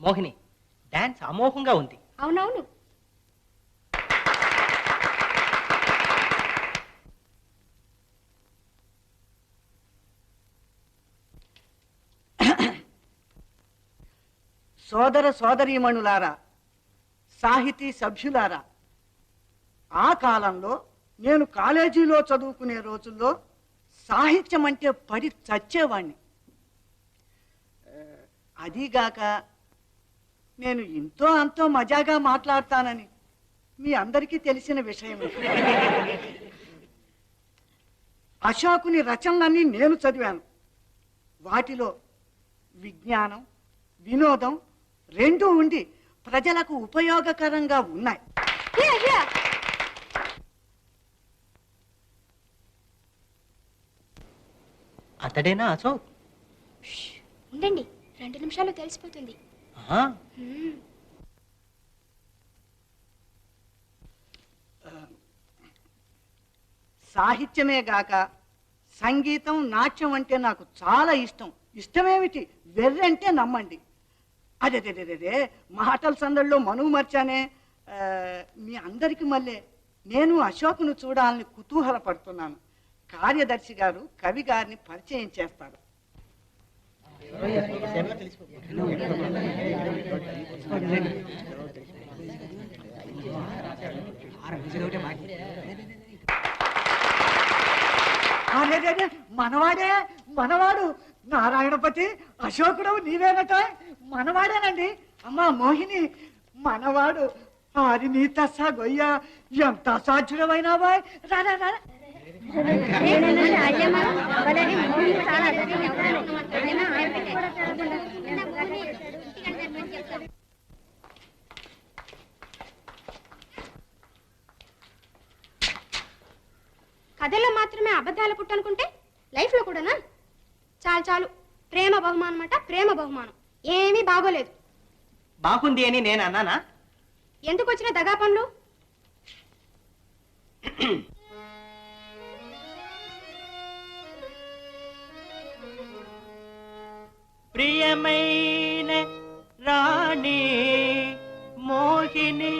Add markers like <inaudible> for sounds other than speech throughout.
Mohini dance అమోఘంగా ఉంది. అవునవును. సోదర సోదరీమణులారా సాహితీ సభ్యులారా ఆ కాలంలో నేను కాలేజీలో చదువుకునే రోజుల్లో సాహిత్యం అంటే పడి చచ్చేవాణ్ణి. అదీగాక నేను ఇంతో అంతో మజాగా మాట్లాడతానని మీ అందరికీ తెలిసిన విషయమే అశోకుని రచనలన్నీ నేను చదివాను. వాటిలో విజ్ఞానం వినోదం రెండూ ఉండి ప్రజలకు ఉపయోగకరంగా ఉన్నాయి. అతడేనా అశోక్? ఉండండి. రెండు నిమిషాలు తెలిసిపోతుంది. సాహిత్యమే గాక సంగీతం నాట్యం అంటే నాకు చాలా ఇష్టం. ఇష్టమేమిటి? వెర్రంటే నమ్మండి. అదే అదే మాటల సందడిలో మనువు మర్చానే మీ అందరికి మళ్ళీ నేను అశోకును చూడాలని కుతూహలపడుతున్నాను. కార్యదర్శి గారు కవి గారిని పరిచయం చేస్తారు. మనవాడే మనవాడు. నారాయణపతి అశోకుడు నీవేనట. మనవాడేనండి. అమ్మా మోహిని. మనవాడు. ఆరి నీ తస్సా గొయ్య ఎంత అసాధ్యుడమైనావా రారా రారా కథలో మాత్రమే అబద్ధాలు పుట్టనుకుంటే లైఫ్లో కూడానా? చాలు చాలు. ప్రేమ బహుమానం అట ప్రేమ బహుమానం. ఏమీ బాగోలేదు. బాగుంది అని నేను అన్నానా? ఎందుకు వచ్చిన దగా పనులు <coughs> ప్రియమైన రాణి మోహిని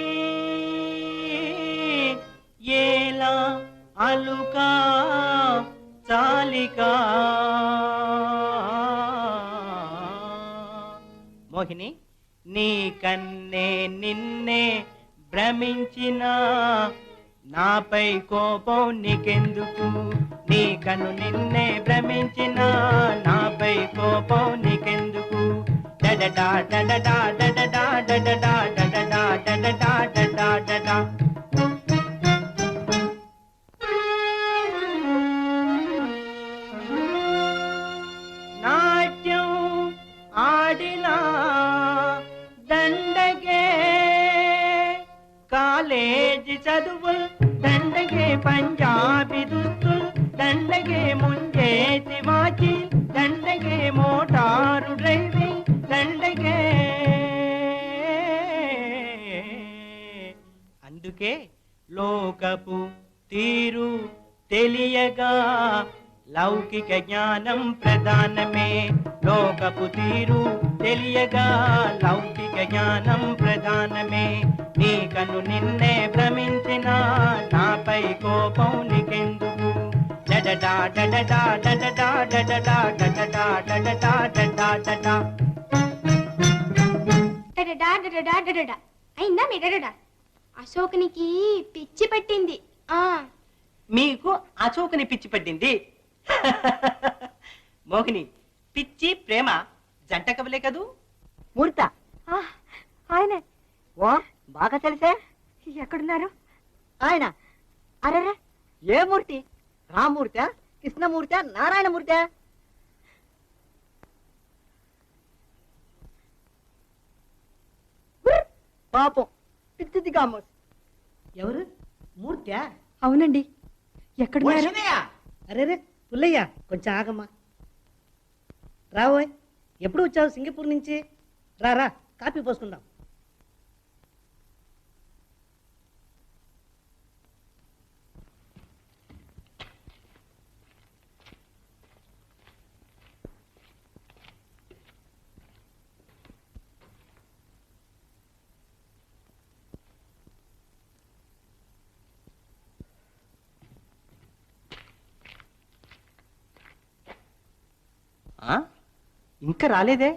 ఏలా అలుకా చాలికా? మోహిని నీ కన్నే నిన్నే భ్రమించిన నాపై కోపం నీకెందుకు? నీ కను నిన్నే భ్రమించిన నాపై కోపం నీకెందుకు? డడడా డడడా డడడా డడడా డడడా డడడా డడడా డడా కాలేజీ చదువు దండగే పంజాబీ దుస్తులు దండగే ముంజేతి వాచి దండగే మోటారు డ్రైవింగ్ దండగే. అందుకే లోకపు తీరు తెలియగా లౌకిక జ్ఞానం ప్రధానమే. లోకపు తీరు తెలియగా లౌకిక జ్ఞానం ప్రధానమే. నీ కను నిన్నే భ్రమించిన నాపై కోపం నీకెందుకు? డడడా డడడా డడడా డడడా డడడా డడడా డడా డడా డడడా డడడా డడడా. అయిందా మీ డడడా? అశోకునికి పిచ్చి పట్టింది. ఆ. మీకు అచోకని పిచ్చి పట్టింది? <laughs> మోహిని పిచ్చి ప్రేమ జంట కవలే కదూ? మూర్త. ఆయనే. ఓ బాగా తెలిసే? ఎక్కడున్నారు? ఆయన. అరే ఏ మూర్తి? రామూర్త కృష్ణమూర్త నారాయణమూర్త? పాపం. పిచ్చిది కామోస్ ఎవరు? మూర్త్య? అవునండి. ఎక్కడున్నారు? అరే రే పుల్లయ్య కొంచెం ఆగమ్మా. రావోయ్. ఎప్పుడు వచ్చావు సింగపూర్ నుంచి? రా రా కాపీ పోసుకుందాం. ఇంకా రాలేదే?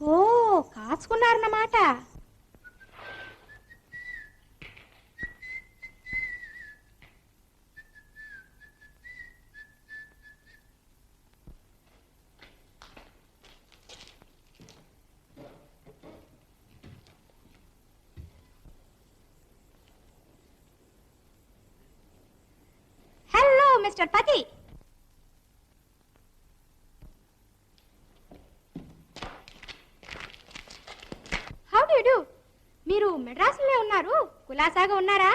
ఓ కాచుకున్నారన్నమాట. మిస్టర్ పతి. హౌ డు డూ మీరు మెడ్రాస్లోనే ఉన్నారు? కులాసాగా ఉన్నారా?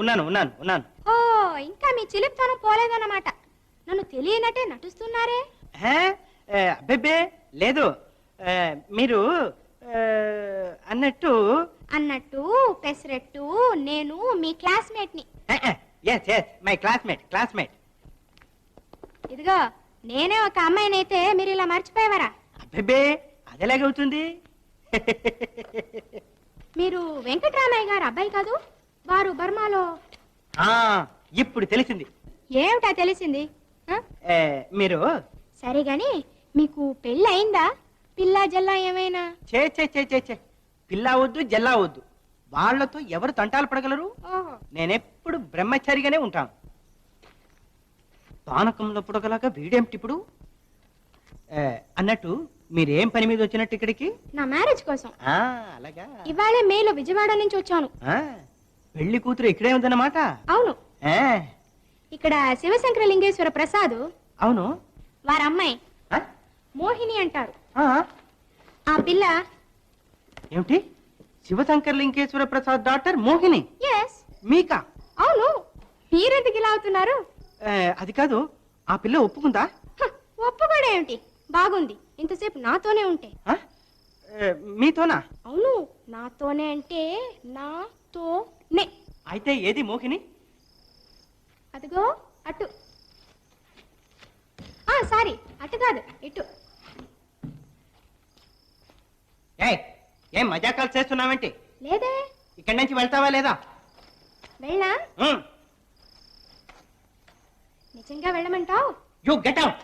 ఉన్నాను ఉన్నాను ఉన్నాను. ఓ ఇంకా మీ చిలిపితనం పోలేదన్నమాట. నన్ను తెలియనట్టే నటిస్తున్నారే. అబ్బెబ్బే లేదు. మీరు అన్నట్టు అన్నట్టు పెసరెట్టు నేను మీ క్లాస్మేట్ని. Yes yes my classmate classmate ఇదిగో నేనే ఒక అమ్మాయినైతే మీరు ఇలా మర్చిపోయేవారా? అబ్బెబ్బే అది ఎలాగవుతుంది మీరు వెంకటరామయ్య గారు అబ్బాయి కాదు? వారు బర్మాలో ఆ, ఇప్పుడు తెలిసింది. ఏమిటా తెలిసింది? ఆ? ఏ, మీరు? సరే గాని మీకు పెళ్ళి అయిందా పిల్ల జల్లా ఏమైనా? చే చే చే చే చే పిల్ల వద్దు జల్లా వద్దు. వాళ్ళతో ఎవరు తంటాలు పడగలరు? నేనెప్పుడు బ్రహ్మచారిగానే ఉంటాను. పానకంలో పుడగలాగా వీడేమిటి ఇప్పుడు? ఏ, అన్నట్టు మీరేం పని మీద వచ్చినట్టు ఇక్కడికి? నా మ్యారేజ్ కోసం. అలాగా. ఇవాళే మేలు విజయవాడ నుంచి వచ్చాను. ఆ, పెళ్ళి కూతురు ఇక్కడే ఉందన్నమాట? అవును. ఇక్కడ శివశంకర లింగేశ్వర ప్రసాద్ అవును. వారి అమ్మాయి మోహిని అంటారు. ఆ, ఆ పిల్ల ఏమిటి? శివశంకర్ లింకేశ్వర ప్రసాద్ డాక్టర్ మోహిని. ఎస్ మీకా? అవును. మీరెందుకు ఇలా అవుతున్నారు? ఏ, అది కాదు ఆ పిల్ల ఒప్పుకుందా? హ, ఒప్పుకోవడం ఏమిటి? బాగుంది. ఇంతసేపు నాతోనే ఉంటే. ఆ? ఏ, మీతోనా? అవును నాతోనే అంటే నాతోనే. అయితే ఏది మోహిని? అదిగో అటు ఆ సారీ అటు కాదు ఇటు ఏయ్ ఏం మజాకాలు చేస్తున్నావేంటి? లేదే. ఇక్కడి నుంచి వెళ్తావా లేదా? వెళ్ళా నిజంగా వెళ్ళమంటావు? You get out